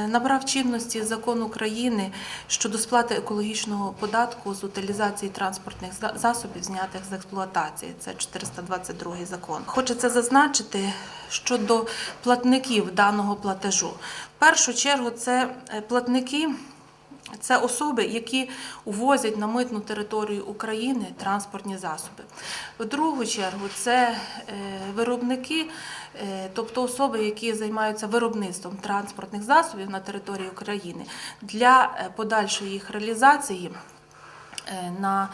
Набрав чинності закон України щодо сплати екологічного податку з утилізації транспортних засобів, знятих з експлуатації. Це 422 закон. Хочеться зазначити щодо платників даного платежу. В першу чергу це е, платники. Це особи, які увозять на митну територію України транспортні засоби. В другу чергу це е, виробники, е, тобто особи, які займаються виробництвом транспортних засобів на території України для е, подальшої їх реалізації на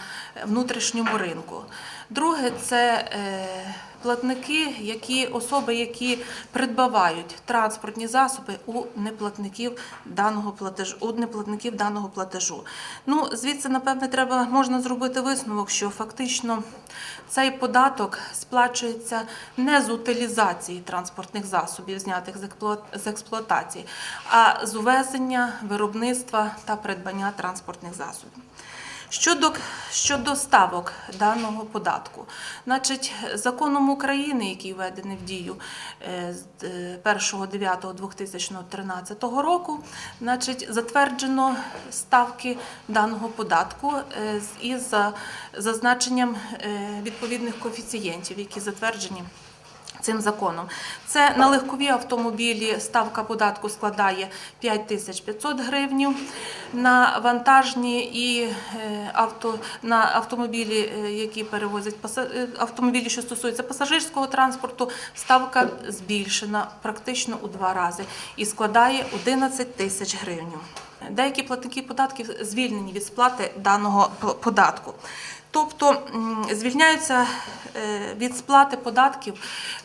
внутрішньому ринку. Друге це е, платники, які особи, які придбавають транспортні засоби у неплатників даного платежу, у неплатників даного платежу. Ну, звідси, напевне, треба можна зробити висновок, що фактично цей податок сплачується не з утилізації транспортних засобів, знятих з експлуатації, а з увезення, виробництва та придбання транспортних засобів. Щодо, щодо ставок даного податку, значить, законом України, який введений в дію е, з е, 1.9.2013 року, значить, затверджено ставки даного податку е, із зазначенням е, відповідних коефіцієнтів, які затверджені. Цим законом це на легкові автомобілі ставка податку складає 5500 гривень, на вантажні і е, авто на автомобілі, е, які перевозять е, автомобілі, що стосуються пасажирського транспорту, ставка збільшена практично у два рази і складає 11 тисяч гривень. Деякі платники податків звільнені від сплати даного податку. Тобто звільняються від сплати податків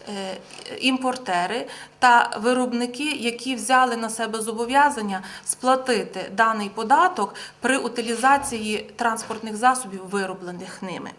е, імпортери та виробники, які взяли на себе зобов'язання сплатити даний податок при утилізації транспортних засобів, вироблених ними.